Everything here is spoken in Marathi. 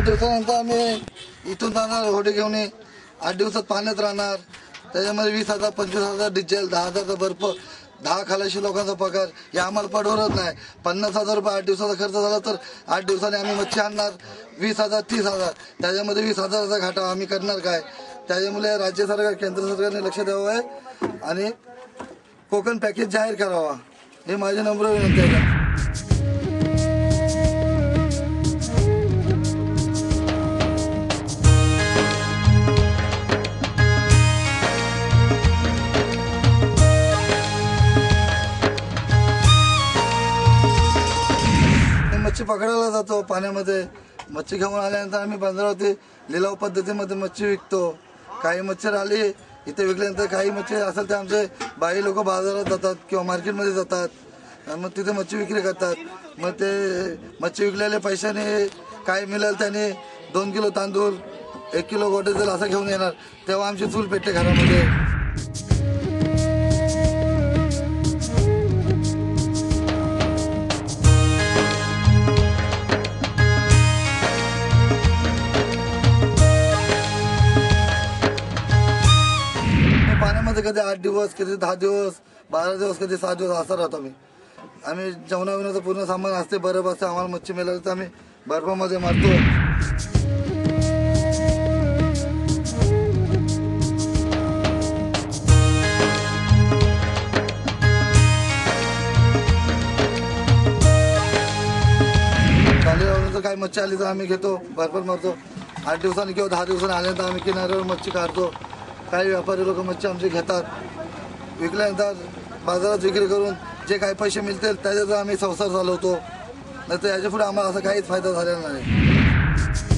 बसल्यानंतर आम्ही इथून जाणार होडी घेऊन ये. आठ दिवसात पाण्यात राहणार. त्याच्यामध्ये वीस हजार पंचवीस हजार डिझेल दहा हजारचा बर्फ दहा खालाशी लोकांचा पगार हे आम्हाला पडवत नाही. पन्नास हजार रुपये आठ दिवसाचा खर्च झाला तर आठ दिवसांनी आम्ही मच्छी आणणार. वीस हजार तीस हजार. त्याच्यामध्ये वीस हजाराचा घाटा आम्ही करणार काय? त्याच्यामुळे राज्य सरकार केंद्र सरकारने लक्ष द्यावं आहे आणि कोकण पॅकेज जाहीर करावा. हे माझे नम्र विनंती आहे. मच्छी पकडायला जातो पाण्यामध्ये. मच्छी घेऊन आल्यानंतर आम्ही बंदरावरती लिलाव पद्धतीमध्ये मच्छी विकतो. काही मच्छर आली इथे विकल्यानंतर काही मच्छी असेल ते आमचे बाई लोक बाजारात जातात किंवा मार्केटमध्ये जातात. आणि मग तिथे मच्छी विक्री करतात. मग ते मच्छी विकलेल्या पैशाने काय मिळेल त्याने दोन किलो तांदूळ एक किलो गोटे जर असं घेऊन येणार. तेव्हा आमची चूल पेटते घरामध्ये. मी कधी आठ दिवस कधी दहा दिवस बारा दिवस कधी सात दिवस असा राहतो आम्ही. आम्ही जेवणा पूर्ण सामान असते बर्फ असते आम्हाला मच्छी मिळाली तर आम्ही बर्फामध्ये मारतो. काही मच्छी आली तर आम्ही घेतो भरपूर मारतो. आठ दिवसांनी किंवा दहा दिवसांनी आल्यानंतर आम्ही किनाऱ्यावर मच्छी काढतो. काही व्यापारी लोक मच्छी आमची घेतात. विकल्यानंतर बाजारात विक्री करून जे काही पैसे मिळतील त्याच्यातून आम्ही संसार चालवतो. नाही तर याच्यापुढे आम्हाला असा काहीच फायदा झालेला नाही.